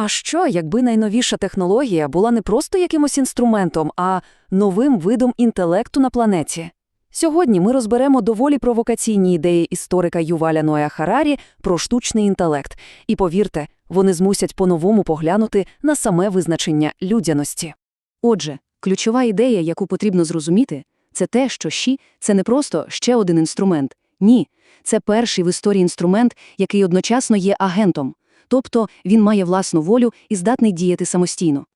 А що, якби найновіша технологія була не просто якимось інструментом, а новим видом інтелекту на планеті? Сьогодні ми розберемо доволі провокаційні ідеї історика Юваля Ноя Харарі про штучний інтелект. І повірте, вони змусять по-новому поглянути на саме визначення людяності. Отже, ключова ідея, яку потрібно зрозуміти, це те, що щі – це не просто ще один інструмент. Ні, це перший в історії інструмент, який одночасно є агентом. Тобто він має власну волю і здатний діяти самостійно.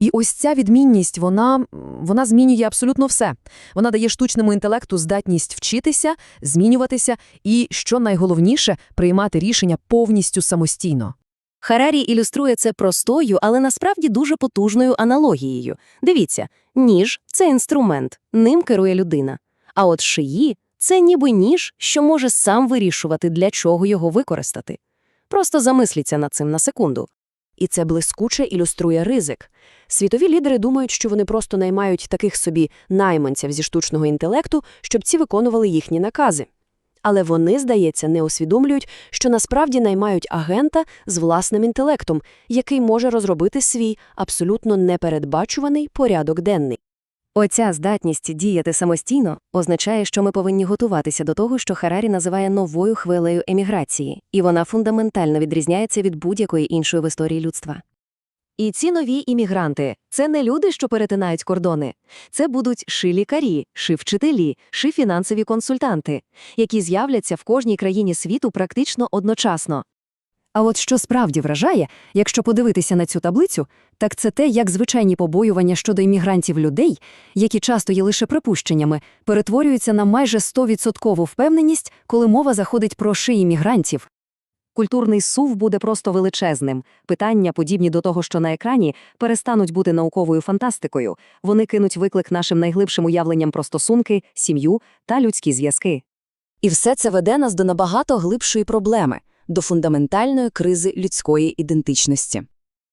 І ось ця відмінність, вона, вона змінює абсолютно все. Вона дає штучному інтелекту здатність вчитися, змінюватися і, що найголовніше, приймати рішення повністю самостійно. Харарі ілюструє це простою, але насправді дуже потужною аналогією. Дивіться, ніж це інструмент, ним керує людина. А от шиї це ніби ніж, що може сам вирішувати, для чого його використати. Просто замисліться над цим на секунду. І це блискуче ілюструє ризик. Світові лідери думають, що вони просто наймають таких собі найманців зі штучного інтелекту, щоб ці виконували їхні накази. Але вони, здається, не усвідомлюють, що насправді наймають агента з власним інтелектом, який може розробити свій абсолютно непередбачуваний порядок денний. Оця здатність діяти самостійно означає, що ми повинні готуватися до того, що Харарі називає новою хвилею еміграції, і вона фундаментально відрізняється від будь-якої іншої в історії людства. І ці нові іммігранти – це не люди, що перетинають кордони. Це будуть ши-лікарі, ши-вчителі, ши-фінансові консультанти, які з'являться в кожній країні світу практично одночасно. А от що справді вражає, якщо подивитися на цю таблицю, так це те, як звичайні побоювання щодо іммігрантів людей, які часто є лише припущеннями, перетворюються на майже 100% впевненість, коли мова заходить про ши іммігрантів. Культурний сув буде просто величезним. Питання, подібні до того, що на екрані, перестануть бути науковою фантастикою. Вони кинуть виклик нашим найглибшим уявленням про стосунки, сім'ю та людські зв'язки. І все це веде нас до набагато глибшої проблеми – до фундаментальної кризи людської ідентичності.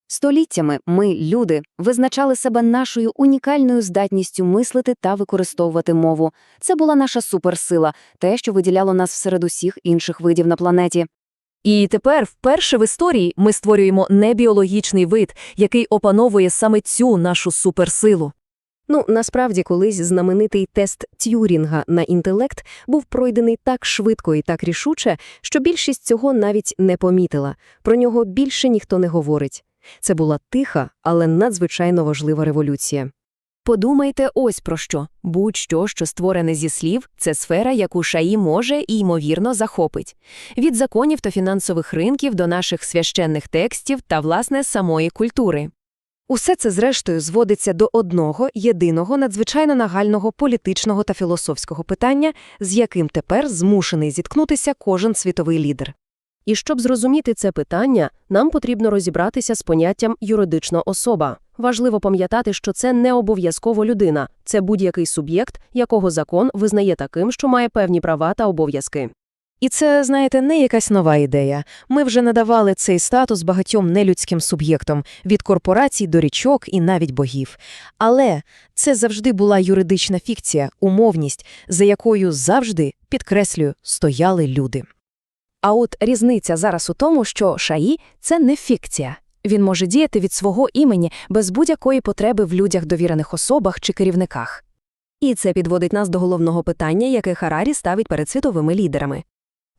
Століттями ми, люди, визначали себе нашою унікальною здатністю мислити та використовувати мову. Це була наша суперсила, те, що виділяло нас серед усіх інших видів на планеті. І тепер, вперше в історії, ми створюємо небіологічний вид, який опановує саме цю нашу суперсилу. Ну, насправді, колись знаменитий тест Т'юрінга на інтелект був пройдений так швидко і так рішуче, що більшість цього навіть не помітила. Про нього більше ніхто не говорить. Це була тиха, але надзвичайно важлива революція. Подумайте ось про що. Будь-що, що створене зі слів, це сфера, яку ШАІ може і, ймовірно, захопить. Від законів та фінансових ринків до наших священних текстів та, власне, самої культури. Усе це, зрештою, зводиться до одного, єдиного, надзвичайно нагального політичного та філософського питання, з яким тепер змушений зіткнутися кожен світовий лідер. І щоб зрозуміти це питання, нам потрібно розібратися з поняттям юридична особа. Важливо пам'ятати, що це не обов'язково людина, це будь-який суб'єкт, якого закон визнає таким, що має певні права та обов'язки. І це, знаєте, не якась нова ідея. Ми вже надавали цей статус багатьом нелюдським суб'єктам, від корпорацій до річок і навіть богів. Але це завжди була юридична фікція, умовність, за якою завжди, підкреслюю, стояли люди. А от різниця зараз у тому, що ШАІ – це не фікція. Він може діяти від свого імені без будь-якої потреби в людях, довірених особах чи керівниках. І це підводить нас до головного питання, яке Харарі ставить перед світовими лідерами.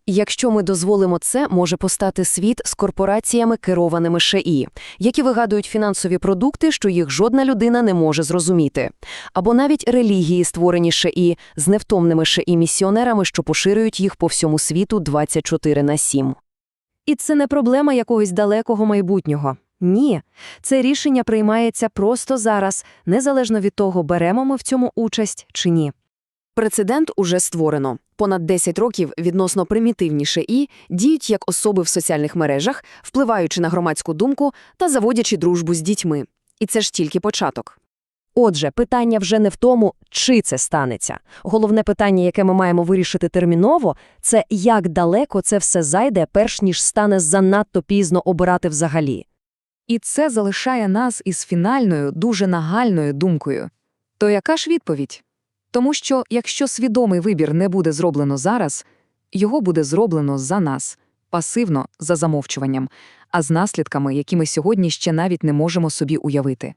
Якщо ми дозволимо це, може постати світ з корпораціями, керованими ШІ, які вигадують фінансові продукти, що їх жодна людина не може зрозуміти. Або навіть релігії, створені ШІ, з невтомними ШІ-місіонерами, що поширюють їх по всьому світу 24 на 7. І це не проблема якогось далекого майбутнього. Ні, це рішення приймається просто зараз, незалежно від того, беремо ми в цьому участь чи ні. Прецедент уже створено. Понад 10 років відносно примітивні ШІ діють як особи в соціальних мережах, впливаючи на громадську думку та заводячи дружбу з дітьми. І це ж тільки початок. Отже, питання вже не в тому, чи це станеться. Головне питання, яке ми маємо вирішити терміново, це як далеко це все зайде, перш ніж стане занадто пізно обирати взагалі. І це залишає нас із фінальною, дуже нагальною думкою. То яка ж відповідь? Тому що, якщо свідомий вибір не буде зроблено зараз, його буде зроблено за нас, пасивно, за замовчуванням, а з наслідками, які ми сьогодні ще навіть не можемо собі уявити.